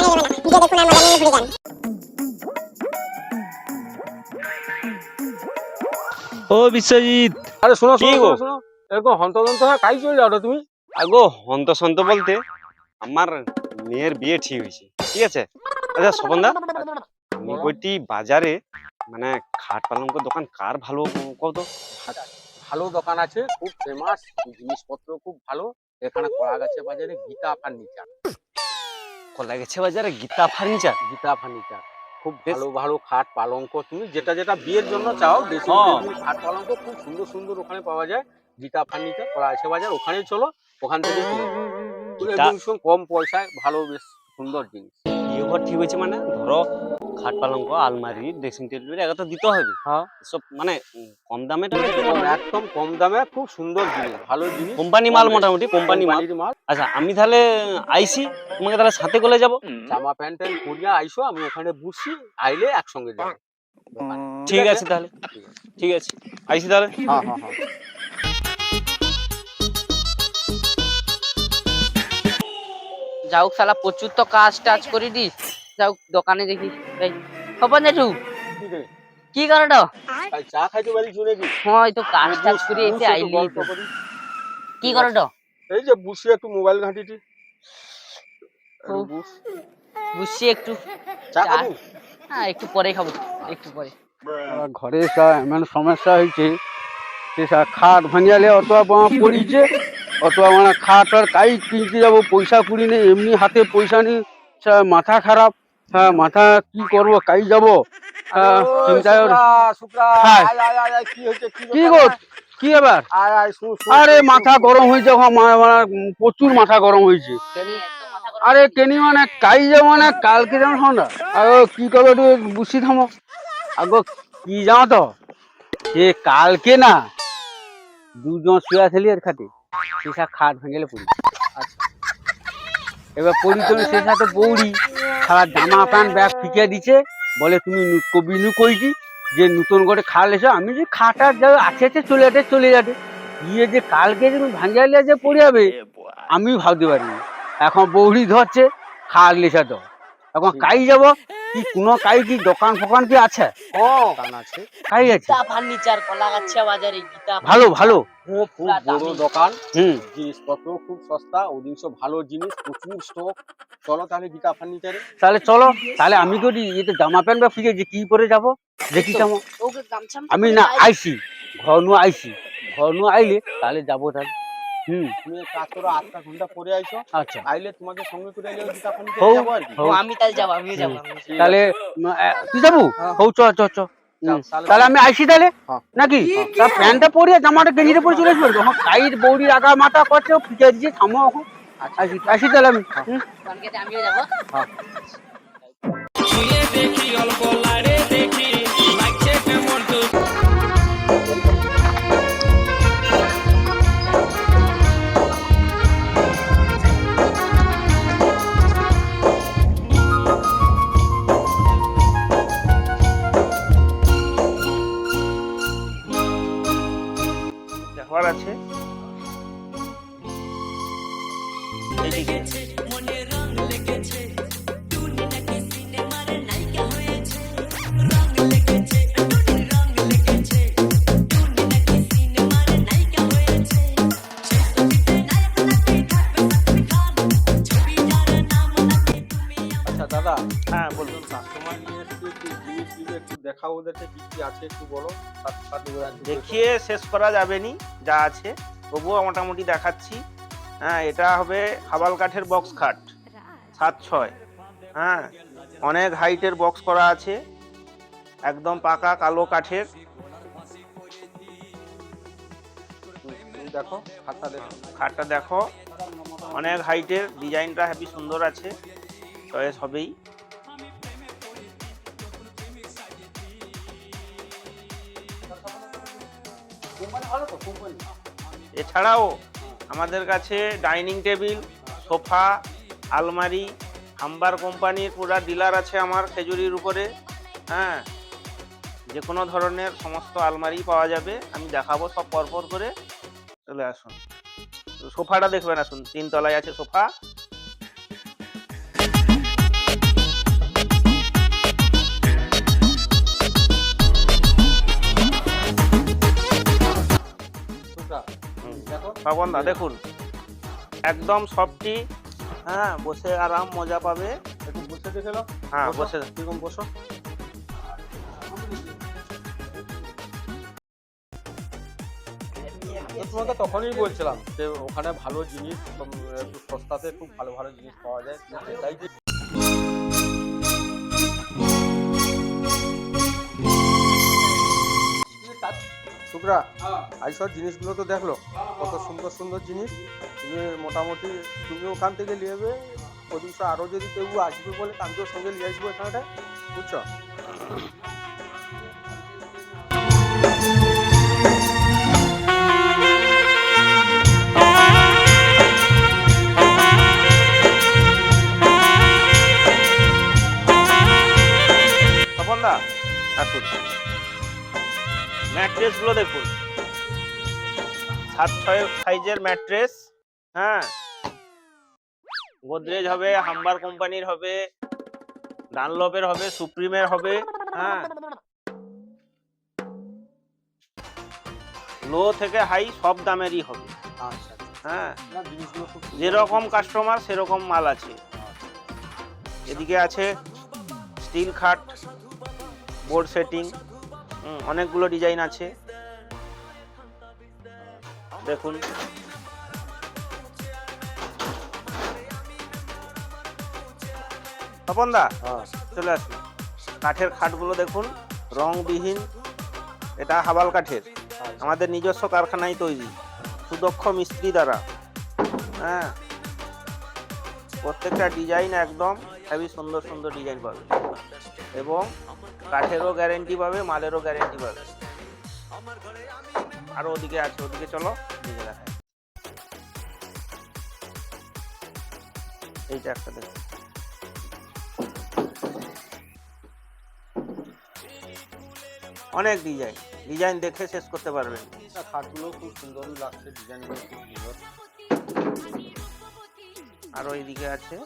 Video দেখুন আর মজা নিয়ে ঘুরে যান ও বিশ্বজিৎ। আরে শোনো শোনো? শোনো, এরকম হন্তদন্ত হয়ে কাই চলে যাও তুমি? আগো হন্ত সন্ত বলতে আমার মেয়ের বিয়ে ঠিক হয়েছে ঠিক আছে? আচ্ছা স্বপনদা নিকটি বাজারে মানে খাট পালঙ্ক দোকান কার ভালো কত ভালো দোকান আছে খুব ফেমাস জিনিসপত্র খুব ভালো এখানে করা গেছে বাজারে গীতা ফার্নিচার কলা গেছে বাজারে? গীতা ফার্নিচার গীতা ফার্নিচার খুব ভালো ভালো খাট পালঙ্ক। তুমি যেটা যেটা বিয়ের জন্য চাও হ্যাঁ। খাট পালঙ্ক খুব সুন্দর সুন্দর ওখানে পাওয়া যায়। গীতা ফার্নিচার করা আছে বাজার ওখানেই চলো ওখান থেকে কম পয়সায় ভালো বেশ সুন্দর জিনিস। বিয়ে ঘর ঠিক হয়েছে মানে? ধরো খাট পালঙ্ক আলমারি ড্রেসিং টেবিল এগুলো তো দিতে হবে। হ্যাঁ। সব মানে কম দামে একদম কম দামে খুব সুন্দর জিনিস ভালো জিনিস। কোম্পানি মাল মোটামুটি কোম্পানি মাল। মাল। আচ্ছা আমি তাহলে আইসি তোমাকে তাহলে সাথে করে যাব? জামা প্যান্ট ট্যান্ট পরিয়া আইসো আমি ওখানে বসি আইলে একসঙ্গে যাব। ঠিক আছে তাহলে। ঠিক আছে। আইসি তাহলে। হ্যাঁ হ্যাঁ হ্যাঁ। যাও শালা প্রচুর তো কাজ টাজ করে দিস। যাও দোকানে দেখি। এই খবর জেঠু কি? করো চা খাইতে পারি শুনে কি তো কাজ টাজ করে এসে বসে আইলি। কি করো। তো এই যে বসে একটু মোবাইল ঘাঁটিটি। ও। একটু বুঝছি একটু চা চা- খাব? হ্যাঁ একটু পরে খাব একটু পরে ঘরে সা এমন সমস্যা হয়েছে সে খাট ভাঙিয়ালে অত পড়িছে অত মানে খাট আর কাই কিনতে যাব পয়সা কুড়ি নেই এমনি হাতে পয়সা নেই মাথা খারাপ। হ্যাঁ মাথা কি করব কাই যাব। কি হয়েছে কি কি গো কি শুন, আরে মাথা গরম হয়েছে মানে প্রচুর মাথা গরম হয়েছে। আরে কেনি মানে কাই যে মানে কালকে যেমন শোন না আগো কি করব একটু বুঝি থামো আগো কি জানো তো? সে কালকে না দুজন শুয়ে আসলি এর খাটে। সেসা খাট ভেঙেলে পড়ি। আচ্ছা। এবার পড়ি তো সে সাথে বৌড়ি। সারা জামা প্যান্ট ব্যাগ ফিকে দিছে বলে তুমি কবিনু কইছি যে নতুন করে খাল এসো আমি যে খাটার যা আছে আছে চলে যাতে চলে যাবে। গিয়ে যে কালকে যে ভাঙিয়ালে যে পড়ে যাবে আমি ভাবতে পারিনি। এখন বৌড়ি ধরছে খাল লেসা তো এখন কাই যাব? কি কোনো কাই কি দোকান ফোকান কি আছে? ও, দোকান আছে। কাই আছে? গীতা ফার্নিচার কলা আছে বাজারে গীতা ভালো ভালো। খুব খুব বড় দোকান। হুম। জিনিসপত্র খুব সস্তা ওদিনসব ভালো জিনিস প্রচুর স্টক চলো তাহলে গীতা ফার্নিচারে। তাহলে চলো তাহলে আমি তো এটা জামা প্যান্ট বা ফিকে যে কি পরে যাব? দেখি গামছা আমি না আইসি। ঘর নু আইসি। ঘর নু আইলে তাহলে যাব তাহলে। তুমি কাজ করো আটটা ঘণ্টা পরে আচ্ছা। আইলে তোমাকে সঙ্গে করে আইলে গীতা হৌ, যাব আর কি? আমি তাহলে যাব আমিও যাব তাহলে তুই যাব? হ্যাঁ। হৌ চ চ তাহলে আমি আইসি তাহলে? হ্যাঁ। নাকি? প্যান্টটা পরিয়ে জামাটা গেঞ্জিটা পরে চলে আসব? বৌড়ির আগা মাথা করছে দিয়ে থামো এখন। আচ্ছা। আসি আসি তাহলে আমি। দেখার কি কি আছে একটু বলো? দেখিয়ে শেষ করা যাবে নি যা আছে। তবুও মোটামুটি দেখাচ্ছি। হ্যাঁ এটা হবে হাবাল কাঠের বক্স খাট। সাত ছয়। হ্যাঁ অনেক হাইটের বক্স করা আছে। একদম পাকা কালো কাঠের। দেখো খাতা দেখো। খাটটা দেখো। অনেক হাইটের ডিজাইনটা হেবি সুন্দর আছে। চয়েস হবেই। এছাড়াও আমাদের কাছে ডাইনিং টেবিল, সোফা, আলমারি, হাম্বার কোম্পানির পুরা ডিলার আছে আমার খেজুরির উপরে। হ্যাঁ যে কোনো ধরনের সমস্ত আলমারি পাওয়া যাবে। আমি দেখাবো সব পরপর করে। চলে আসুন। সোফাটা দেখবেন, আসুন তিন তলায় আছে সোফা। শ্রাবণদা দেখুন। একদম সফটি হ্যাঁ বসে আরাম মজা পাবে। একটু বসে দেখে নাও। হ্যাঁ বসো। কীরকম বসো। তো তোমাকে তখনই বলছিলাম যে ওখানে ভালো জিনিস একটু সস্তাতে খুব ভালো ভালো জিনিস পাওয়া যায়। তাই যে শুক্রা আজ সব জিনিসগুলো তো দেখল। কত সুন্দর সুন্দর জিনিস। তুমি মোটামুটি তুমি ওখান থেকে নিয়ে যাবে ওদিন আরও যদি কেউ আসবে বলে তাকেও সঙ্গে নিয়ে আসব এখানটায় বুঝছ? গুলো দেখুন। সাত ছয় সাইজের ম্যাট্রেস হ্যাঁ। গোদরেজ হবে হাম্বার কোম্পানির হবে ডানলপের হবে সুপ্রিমের হবে হ্যাঁ। লো থেকে হাই সব দামেরই হবে। আচ্ছা হ্যাঁ। খুব সুন্দর। যেরকম কাস্টমার সেরকম মাল আছে। এদিকে আছে স্টিল খাট বোর্ড সেটিং অনেকগুলো ডিজাইন আছে। দেখুন। তপনদা হ্যাঁ। চলে আসুন। কাঠের খাটগুলো দেখুন রংবিহীন এটা হাবাল কাঠের। আমাদের নিজস্ব কারখানায় তৈরি সুদক্ষ মিস্ত্রি দ্বারা। হ্যাঁ। প্রত্যেকটা ডিজাইন একদম হেভি সুন্দর সুন্দর ডিজাইন পাবে। এবং কাঠেরও গ্যারেন্টি পাবে মালেরও গ্যারেন্টি পাবে। আরও ওদিকে আছে ওদিকে চলো ওদিকে দেখাই। এইটা একটা দেখো। অনেক ডিজাইন ডিজাইন দেখে শেষ করতে পারবেন খাটগুলো খুব সুন্দরই লাগছে ডিজাইনগুলো খুব সুন্দর। আরও এইদিকে আছে।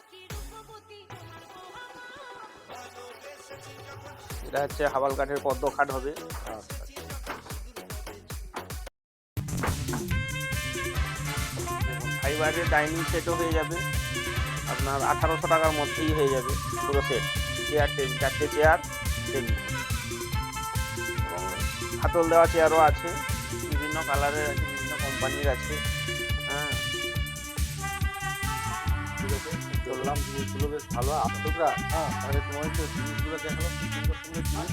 এটা হচ্ছে হাবাল কাঠের পদ্ম খাট হবে ফাইবারের ডাইনিং সেটও হয়ে যাবে। আপনার আঠারোশো টাকার মধ্যেই হয়ে যাবে পুরো সেট চেয়ার টেবিল চারটে চেয়ার টেবিল এবং হাতল দেওয়া চেয়ারও আছে। বিভিন্ন কালারের আছে, বিভিন্ন কোম্পানির আছে। হ্যাঁ। বললাম জিনিসগুলো বেশ ভালো। আপনারা হ্যাঁ তাহলে তোমার তো জিনিসগুলো দেখাল সুন্দর সুন্দর জিনিস।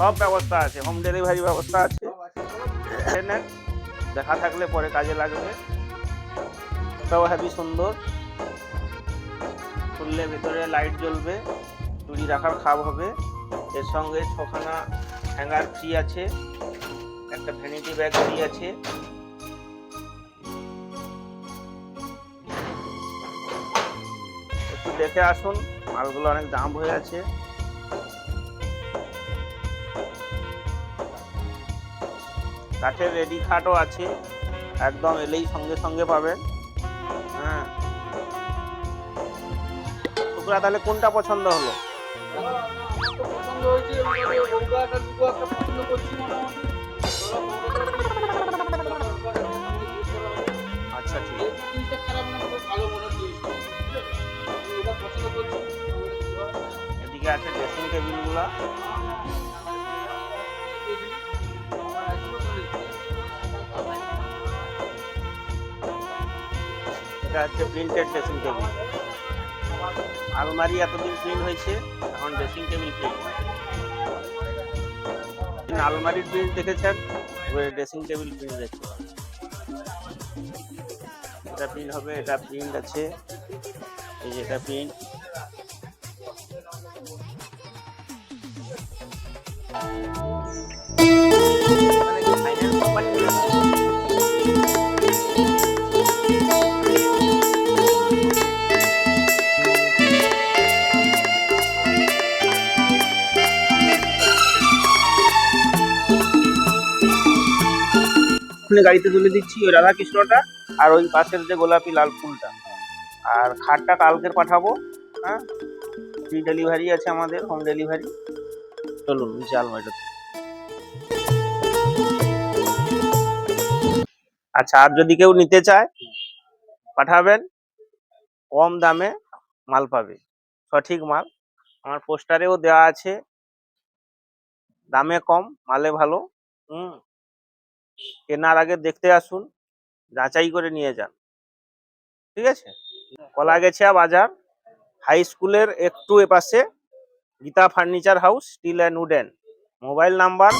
সব ব্যবস্থা আছে হোম ডেলিভারি ব্যবস্থা আছে। দেখে থাকলে পরে কাজে লাগবে। সব হেভি সুন্দর। খুললে ভিতরে লাইট জ্বলবে, চুরি রাখার খাপ হবে। এর সঙ্গে ছখানা হ্যাঙ্গার ফ্রি আছে, একটা ভ্যানিটি ব্যাগ ফ্রি আছে। একটু দেখে আসুন, মালগুলো অনেক দাম হয়ে আছে। কাঠের রেডি খাটও আছে, একদম এলেই সঙ্গে সঙ্গে পাবেন। হ্যাঁ। শুক্রা তাহলে কোনটা পছন্দ হলো? আচ্ছা ঠিক এদিকে আছে ড্রেসিং টেবিলগুলা এটা হচ্ছে প্রিন্টেড ড্রেসিং টেবিল আলমারি এতদিন প্রিন্ট হয়েছে, এখন ড্রেসিং টেবিল প্রিন্ট আলমারির প্রিন্ট দেখেছেন? ড্রেসিং টেবিল প্রিন্ট দেখতে এটা প্রিন্ট হবে, এটা প্রিন্ট আছে। এই যে এটা প্রিন্ট মানে কি ফাইন্যান্স গাড়িতে তুলে দিচ্ছি ওই রাধাকৃষ্ণটা আর ওই পাশের যে গোলাপি লাল ফুলটা। আর খাটটা কালকের পাঠাবো হ্যাঁ? ফ্রি ডেলিভারি আছে আমাদের হোম ডেলিভারি চলুন নিচে আলমারিটাতে আচ্ছা আর যদি কেউ নিতে চায়, পাঠাবেন। কম দামে মাল পাবে, সঠিক মাল। আমার পোস্টারেও দেওয়া আছে, দামে কম, মালে ভালো, হুম? কেনার আগে দেখতে আসুন, যাচাই করে নিয়ে যান। ঠিক আছে? কলা কলাগেছিয়া বাজার হাই স্কুলের একটু এপাশে, Gita furniture house steel and wooden mobile number